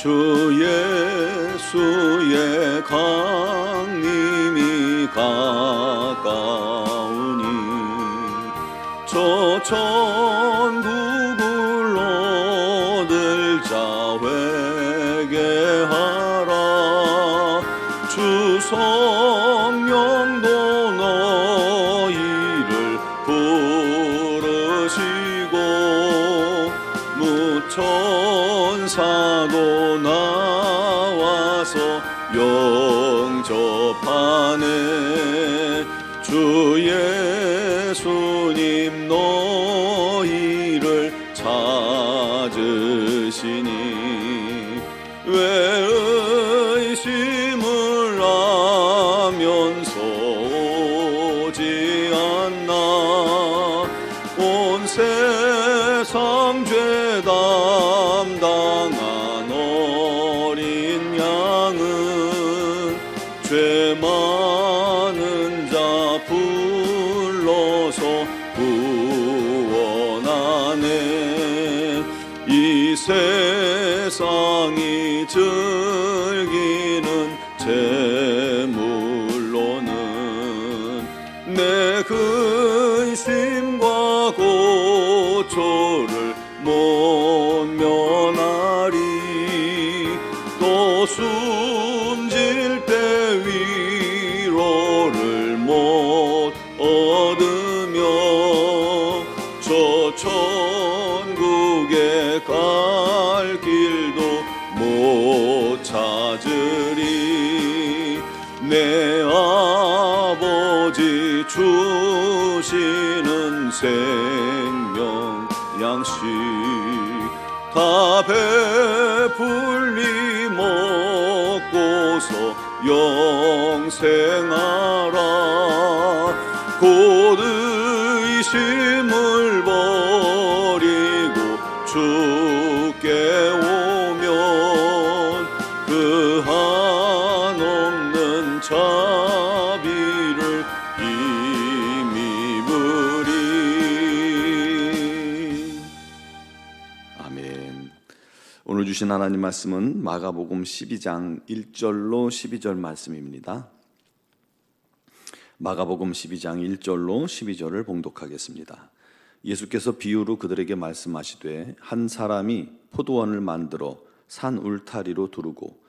주 예수의 강림이 가까우니 저 천국을 얻을 자 회개하라. 주 성령도 너희를 부르시고 무 천사도 나와서 영접하네. 주 예수님 너희를 찾으시니 왜 의심을 하면서 오지 않나? 온 세상 죄담 주시는 생명 양식 다 베풀리 먹고서 영생하라 오늘 주신 하나님 말씀은 마가복음 12장 1절로 12절 말씀입니다 마가복음 12장 1절로 12절을 봉독하겠습니다. 예수께서 비유로 그들에게 말씀하시되 한 사람이 포도원을 만들어 산 울타리로 두르고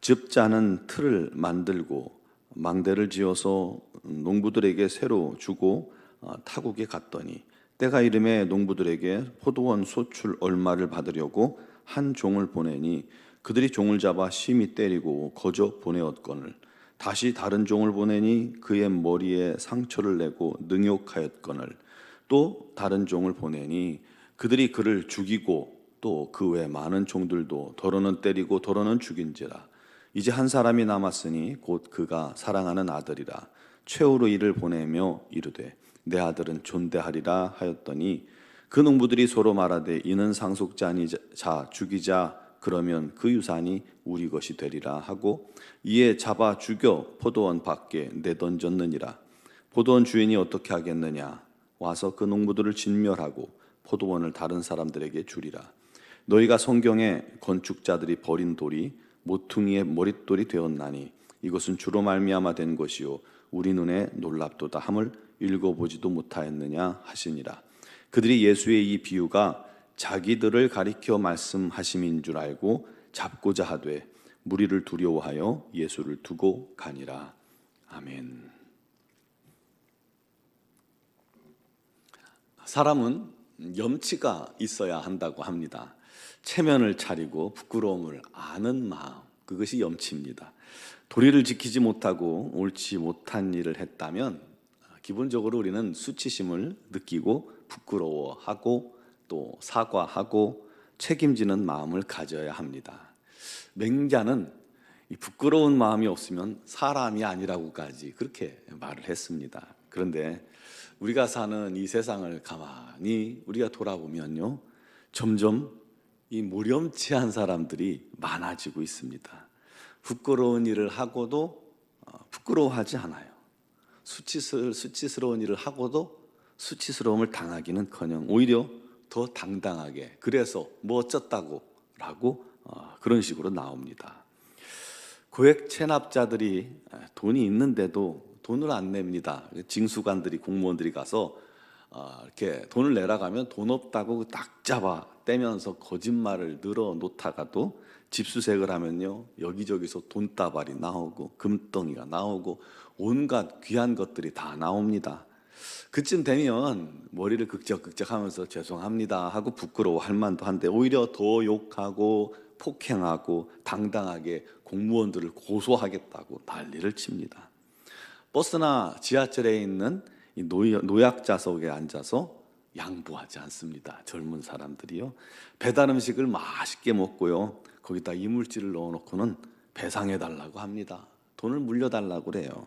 즙자는 틀을 만들고 망대를 지어서 농부들에게 새로 주고 어, 타국에 갔더니 때가 이름에 농부들에게 포도원 소출 얼마를 받으려고 한 종을 보내니 그들이 종을 잡아 심히 때리고 거저 보내었거늘. 다시 다른 종을 보내니 그의 머리에 상처를 내고 능욕하였거늘. 또 다른 종을 보내니 그들이 그를 죽이고 또 그 외 많은 종들도 더러는 때리고 더러는 죽인지라. 이제 한 사람이 남았으니 곧 그가 사랑하는 아들이라. 최후로 이를 보내며 이르되 내 아들은 존대하리라 하였더니 그 농부들이 서로 말하되 이는 상속자니 자 죽이자 그러면 그 유산이 우리 것이 되리라 하고 이에 잡아 죽여 포도원 밖에 내던졌느니라. 포도원 주인이 어떻게 하겠느냐? 와서 그 농부들을 진멸하고 포도원을 다른 사람들에게 주리라. 너희가 성경에 건축자들이 버린 돌이 모퉁이의 머릿돌이 되었나니 이것은 주로 말미암아 된 것이요 우리 눈에 놀랍도다 함을 읽어보지도 못하였느냐 하시니라 그들이 예수의 이 비유가 자기들을 가리켜 말씀하심인 줄 알고 잡고자 하되 무리를 두려워하여 예수를 두고 가니라. 아멘. 사람은 염치가 있어야 한다고 합니다. 체면을 차리고 부끄러움을 아는 마음, 그것이 염치입니다. 도리를 지키지 못하고 옳지 못한 일을 했다면 기본적으로 우리는 수치심을 느끼고 부끄러워하고 또 사과하고 책임지는 마음을 가져야 합니다. 맹자는 이 부끄러운 마음이 없으면 사람이 아니라고까지 그렇게 말을 했습니다. 그런데 우리가 사는 이 세상을 가만히 우리가 돌아보면요. 점점 이 무렴치한 사람들이 많아지고 있습니다. 부끄러운 일을 하고도 어, 부끄러워하지 않아요. 수치스, 수치스러운 일을 하고도 수치스러움을 당하기는커녕 오히려 더 당당하게 그래서 뭐 어쩌다고 라고 어, 그런 식으로 나옵니다. 고액 체납자들이 돈이 있는데도 돈을 안 냅니다. 징수관들이 공무원들이 가서 어, 이렇게 돈을 내라 가면 돈 없다고 딱 잡아 떼면서 거짓말을 늘어 놓다가도 집수색을 하면요 여기저기서 돈다발이 나오고 금덩이가 나오고 온갖 귀한 것들이 다 나옵니다. 그쯤 되면 머리를 극적극적하면서 죄송합니다 하고 부끄러워할 만도 한데 오히려 더 욕하고 폭행하고 당당하게 공무원들을 고소하겠다고 난리를 칩니다. 버스나 지하철에 있는 이 노약자석에 앉아서 양보하지 않습니다. 젊은 사람들이요. 배달 음식을 맛있게 먹고요. 거기다 이물질을 넣어놓고는 배상해 달라고 합니다. 돈을 물려달라고 그래요.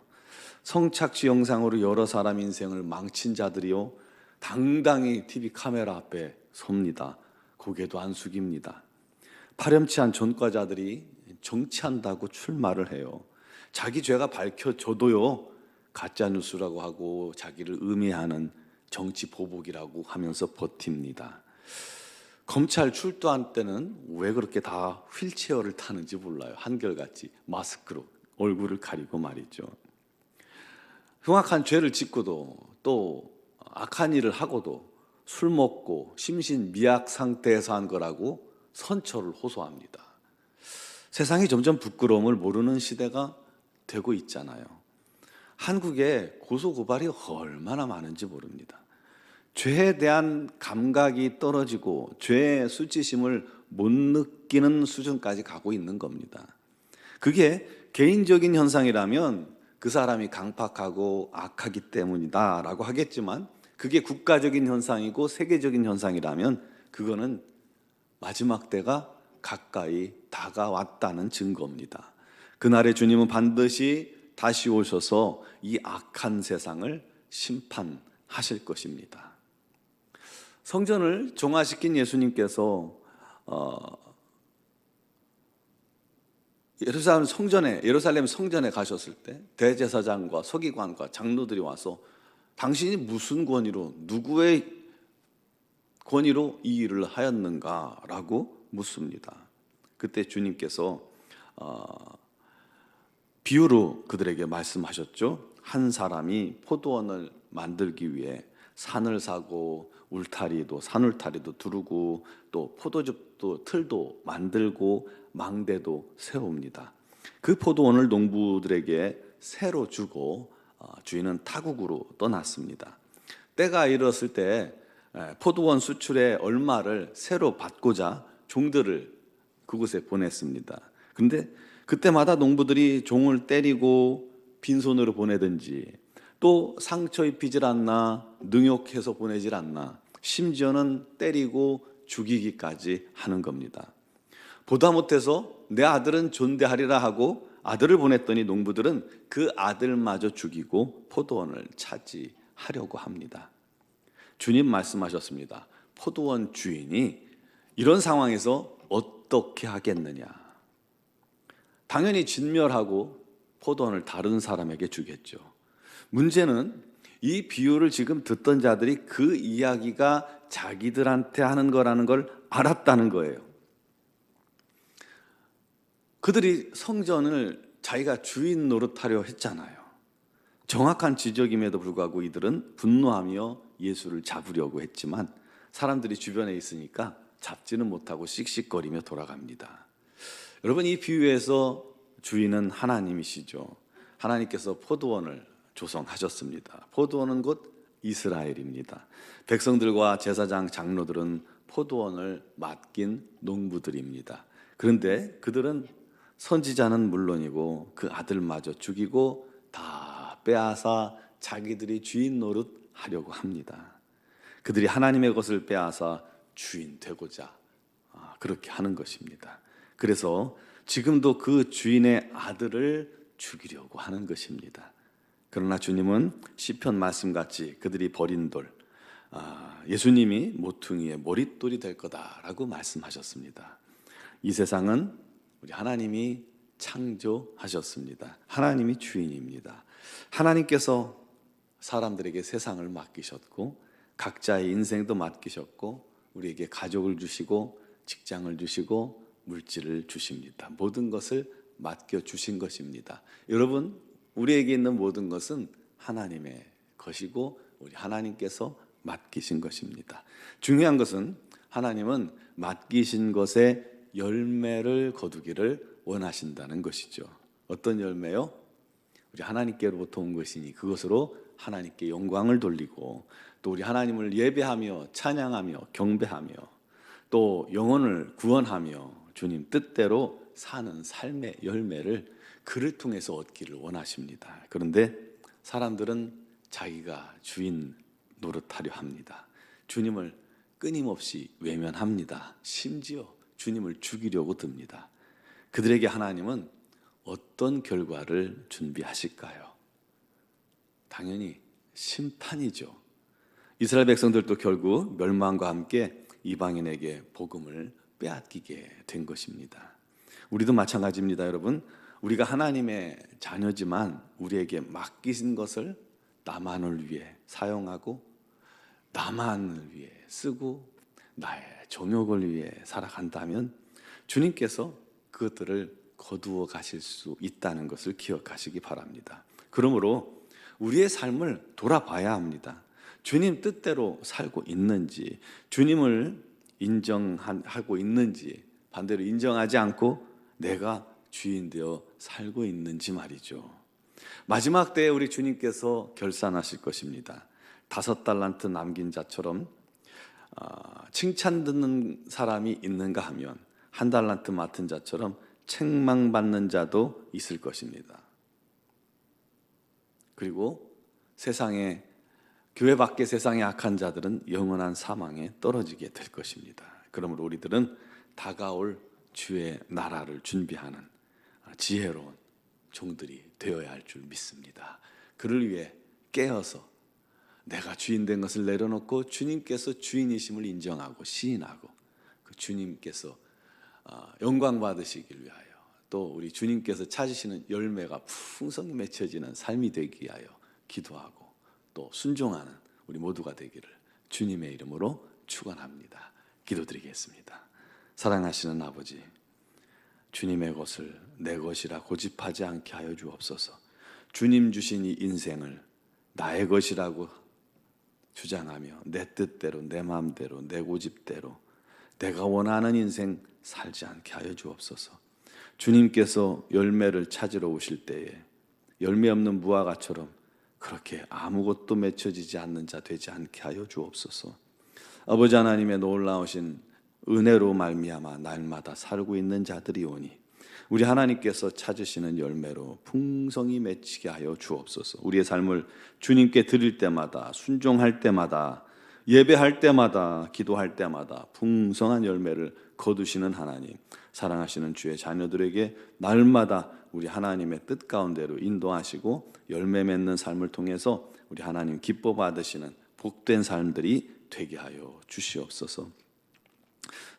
성착취 영상으로 여러 사람 인생을 망친 자들이요. 당당히 TV 카메라 앞에 섭니다. 고개도 안 숙입니다. 파렴치한 전과자들이 정치한다고 출마를 해요. 자기 죄가 밝혀져도요. 가짜 뉴스라고 하고 자기를 음해하는 정치 보복이라고 하면서 버팁니다. 검찰 출두한 때는 왜 그렇게 다 휠체어를 타는지 몰라요. 한결같이 마스크로 얼굴을 가리고 말이죠. 흉악한 죄를 짓고도 또 악한 일을 하고도 술 먹고 심신 미약 상태에서 한 거라고 선처를 호소합니다. 세상이 점점 부끄러움을 모르는 시대가 되고 있잖아요. 한국에 고소 고발이 얼마나 많은지 모릅니다. 죄에 대한 감각이 떨어지고 죄의 수치심을 못 느끼는 수준까지 가고 있는 겁니다. 그게 개인적인 현상이라면 그 사람이 강팍하고 악하기 때문이다라고 하겠지만 그게 국가적인 현상이고 세계적인 현상이라면 그거는 마지막 때가 가까이 다가왔다는 증거입니다. 그날의 주님은 반드시 다시 오셔서 이 악한 세상을 심판하실 것입니다. 성전을 종화시킨 예수님께서 어, 예루살렘 성전에 예루살렘 성전에 가셨을 때 대제사장과 서기관과 장로들이 와서 당신이 무슨 권위로 누구의 권위로 이 일을 하였는가라고 묻습니다. 그때 주님께서 어, 비유로 그들에게 말씀하셨죠. 한 사람이 포도원을 만들기 위해 산을 사고 울타리도 산울타리도 두르고 또 포도즙도 틀도 만들고 망대도 세웁니다. 그 포도원을 농부들에게 새로 주고 어, 주인은 타국으로 떠났습니다. 때가 이르렀을 때 포도원 수출의 얼마를 새로 받고자 종들을 그곳에 보냈습니다. 근데 그때마다 농부들이 종을 때리고 빈손으로 보내든지 또 상처 입히질 않나 능욕해서 보내질 않나 심지어는 때리고 죽이기까지 하는 겁니다. 보다 못해서 내 아들은 존대하리라 하고 아들을 보냈더니 농부들은 그 아들마저 죽이고 포도원을 차지하려고 합니다. 주님 말씀하셨습니다. 포도원 주인이 이런 상황에서 어떻게 하겠느냐? 당연히 진멸하고 포도원을 다른 사람에게 주겠죠. 문제는 이 비유를 지금 듣던 자들이 그 이야기가 자기들한테 하는 거라는 걸 알았다는 거예요. 그들이 성전을 자기가 주인 노릇하려 했잖아요. 정확한 지적임에도 불구하고 이들은 분노하며 예수를 잡으려고 했지만 사람들이 주변에 있으니까 잡지는 못하고 씩씩거리며 돌아갑니다. 여러분 이 비유에서 주인은 하나님이시죠. 하나님께서 포도원을 조성하셨습니다. 포도원은 곧 이스라엘입니다. 백성들과 제사장 장로들은 포도원을 맡긴 농부들입니다. 그런데 그들은 선지자는 물론이고 그 아들마저 죽이고 다 빼앗아 자기들이 주인 노릇 하려고 합니다. 그들이 하나님의 것을 빼앗아 주인 되고자 아, 그렇게 하는 것입니다. 그래서 지금도 그 주인의 아들을 죽이려고 하는 것입니다. 그러나 주님은 시편 말씀같이 그들이 버린 돌, 아, 예수님이 모퉁이의 머릿돌이 될 거다라고 말씀하셨습니다. 이 세상은 우리 하나님이 창조하셨습니다. 하나님이 주인입니다. 하나님께서 사람들에게 세상을 맡기셨고 각자의 인생도 맡기셨고 우리에게 가족을 주시고 직장을 주시고 물질을 주십니다. 모든 것을 맡겨 주신 것입니다. 여러분, 우리에게 있는 모든 것은 하나님의 것이고 우리 하나님께서 맡기신 것입니다. 중요한 것은 하나님은 맡기신 것에 열매를 거두기를 원하신다는 것이죠. 어떤 열매요? 우리 하나님께로부터 온 것이니 그것으로 하나님께 영광을 돌리고 또 우리 하나님을 예배하며 찬양하며 경배하며 또 영혼을 구원하며 주님 뜻대로 사는 삶의 열매를 그를 통해서 얻기를 원하십니다. 그런데 사람들은 자기가 주인 노릇하려 합니다. 주님을 끊임없이 외면합니다. 심지어 주님을 죽이려고 듭니다. 그들에게 하나님은 어떤 결과를 준비하실까요? 당연히 심판이죠. 이스라엘 백성들도 결국 멸망과 함께 이방인에게 복음을 빼앗기게 된 것입니다. 우리도 마찬가지입니다, 여러분. 우리가 하나님의 자녀지만 우리에게 맡기신 것을 나만을 위해 사용하고 나만을 위해 쓰고 나의 정욕을 위해 살아간다면 주님께서 그것들을 거두어 가실 수 있다는 것을 기억하시기 바랍니다. 그러므로 우리의 삶을 돌아봐야 합니다. 주님 뜻대로 살고 있는지, 주님을 인정하고 있는지, 반대로 인정하지 않고 내가 주인 되어 살고 있는지 말이죠. 마지막 때에 우리 주님께서 결산하실 것입니다. 다섯 달란트 남긴 자처럼 아, 칭찬 듣는 사람이 있는가 하면 한 달란트 맡은 자처럼 책망받는 자도 있을 것입니다. 그리고 세상에 교회 밖의 세상의 악한 자들은 영원한 사망에 떨어지게 될 것입니다. 그러므로 우리들은 다가올 주의 나라를 준비하는 지혜로운 종들이 되어야 할 줄 믿습니다. 그를 위해 깨어서 내가 주인 된 것을 내려놓고 주님께서 주인이심을 인정하고 시인하고 그 주님께서 어, 영광 받으시길 위하여 또 우리 주님께서 찾으시는 열매가 풍성히 맺혀지는 삶이 되기 위하여 기도하고 또 순종하는 우리 모두가 되기를 주님의 이름으로 축원합니다. 기도드리겠습니다. 사랑하시는 아버지, 주님의 것을 내 것이라 고집하지 않게 하여 주옵소서. 주님 주신 이 인생을 나의 것이라고 주장하며 내 뜻대로 내 마음대로 내 고집대로 내가 원하는 인생 살지 않게 하여 주옵소서. 주님께서 열매를 찾으러 오실 때에 열매 없는 무화과처럼 그렇게 아무것도 맺혀지지 않는 자 되지 않게 하여 주옵소서. 아버지 하나님의 놀라우신 은혜로 말미암아 날마다 살고 있는 자들이 오니 우리 하나님께서 찾으시는 열매로 풍성히 맺히게 하여 주옵소서. 우리의 삶을 주님께 드릴 때마다 순종할 때마다 예배할 때마다 기도할 때마다 풍성한 열매를 거두시는 하나님, 사랑하시는 주의 자녀들에게 날마다 우리 하나님의 뜻 가운데로 인도하시고 열매 맺는 삶을 통해서 우리 하나님 기뻐 받으시는 복된 삶들이 되게 하여 주시옵소서.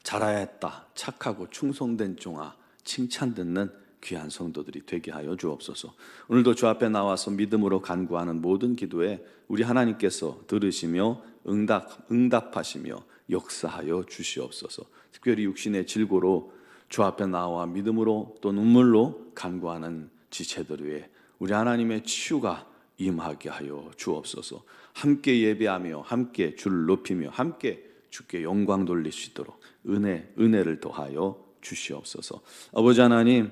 잘하야 했다. 착하고 충성된 종아. 칭찬 듣는 귀한 성도들이 되게 하여 주옵소서. 오늘도 주 앞에 나와서 믿음으로 간구하는 모든 기도에 우리 하나님께서 들으시며 응답 응답하시며 역사하여 주시옵소서. 특별히 육신의 질고로 주 앞에 나와 믿음으로 또 눈물로 간구하는 지체들 위해 우리 하나님의 치유가 임하게 하여 주옵소서. 함께 예배하며 함께 주를 높이며 함께 주께 영광 돌릴 수 있도록 은혜 은혜를 더하여 주시옵소서. 아버지 하나님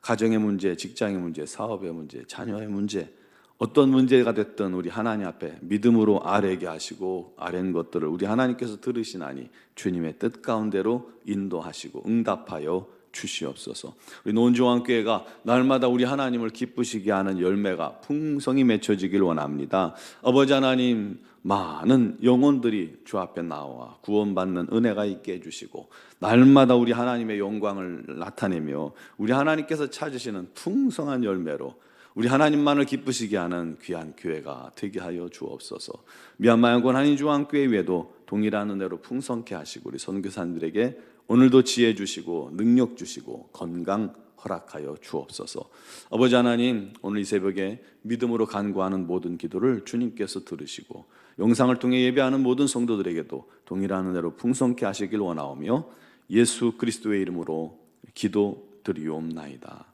가정의 문제, 직장의 문제, 사업의 문제, 자녀의 문제 어떤 문제가 됐든 우리 하나님 앞에 믿음으로 아뢰게 하시고 아뢰는 것들을 우리 하나님께서 들으시나니 주님의 뜻 가운데로 인도하시고 응답하여 주시옵소서. 우리 논조왕교회가 날마다 우리 하나님을 기쁘시게 하는 열매가 풍성히 맺혀지길 원합니다. 아버지 하나님 많은 영혼들이 주 앞에 나와 구원받는 은혜가 있게 해주시고 날마다 우리 하나님의 영광을 나타내며 우리 하나님께서 찾으시는 풍성한 열매로 우리 하나님만을 기쁘시게 하는 귀한 교회가 되게 하여 주옵소서. 미얀마양권 한인주왕교회 외에도 동일한 은혜로 풍성케 하시고 우리 선교사님들에게 오늘도 지혜 주시고 능력 주시고 건강 허락하여 주옵소서. 아버지 하나님, 오늘 이 새벽에 믿음으로 간구하는 모든 기도를 주님께서 들으시고 영상을 통해 예배하는 모든 성도들에게도 동일한 은혜로 풍성케 하시길 원하오며 예수 그리스도의 이름으로 기도 드리옵나이다.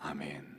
아멘.